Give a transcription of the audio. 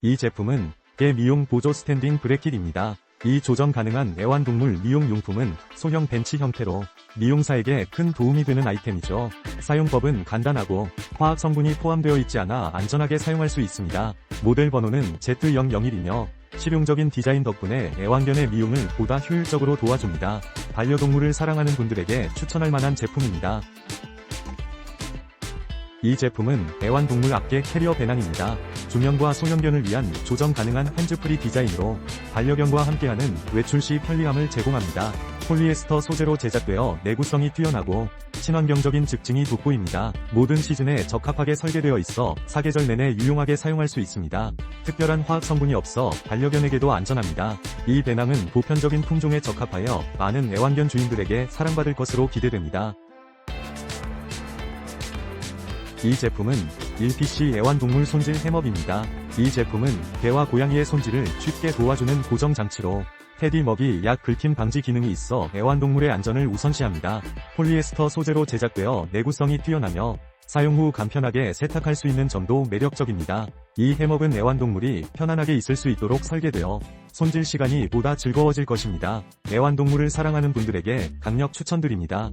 이 제품은 개 미용 보조 스탠딩 브레킷입니다. 이 조정 가능한 애완동물 미용 용품은 소형 벤치 형태로 미용사에게 큰 도움이 되는 아이템이죠. 사용법은 간단하고 화학 성분이 포함되어 있지 않아 안전하게 사용할 수 있습니다. 모델 번호는 Z001이며 실용적인 디자인 덕분에 애완견의 미용을 보다 효율적으로 도와줍니다. 반려동물을 사랑하는 분들에게 추천할 만한 제품입니다. 이 제품은 애완동물 앞개 캐리어 배낭입니다. 중형과 소형견을 위한 조정 가능한 핸즈프리 디자인으로 반려견과 함께하는 외출 시 편리함을 제공합니다. 폴리에스터 소재로 제작되어 내구성이 뛰어나고 친환경적인 특징이 돋보입니다. 모든 시즌에 적합하게 설계되어 있어 사계절 내내 유용하게 사용할 수 있습니다. 특별한 화학 성분이 없어 반려견에게도 안전합니다. 이 배낭은 보편적인 품종에 적합하여 많은 애완견 주인들에게 사랑받을 것으로 기대됩니다. 이 제품은 1PC 애완동물 손질 해머입니다. 이 제품은 개와 고양이의 손질을 쉽게 도와주는 고정 장치로 테디 먹이 약 긁힘 방지 기능이 있어 애완동물의 안전을 우선시합니다. 폴리에스터 소재로 제작되어 내구성이 뛰어나며 사용 후 간편하게 세탁할 수 있는 점도 매력적입니다. 이 해먹은 애완동물이 편안하게 있을 수 있도록 설계되어 손질 시간이 보다 즐거워질 것입니다. 애완동물을 사랑하는 분들에게 강력 추천드립니다.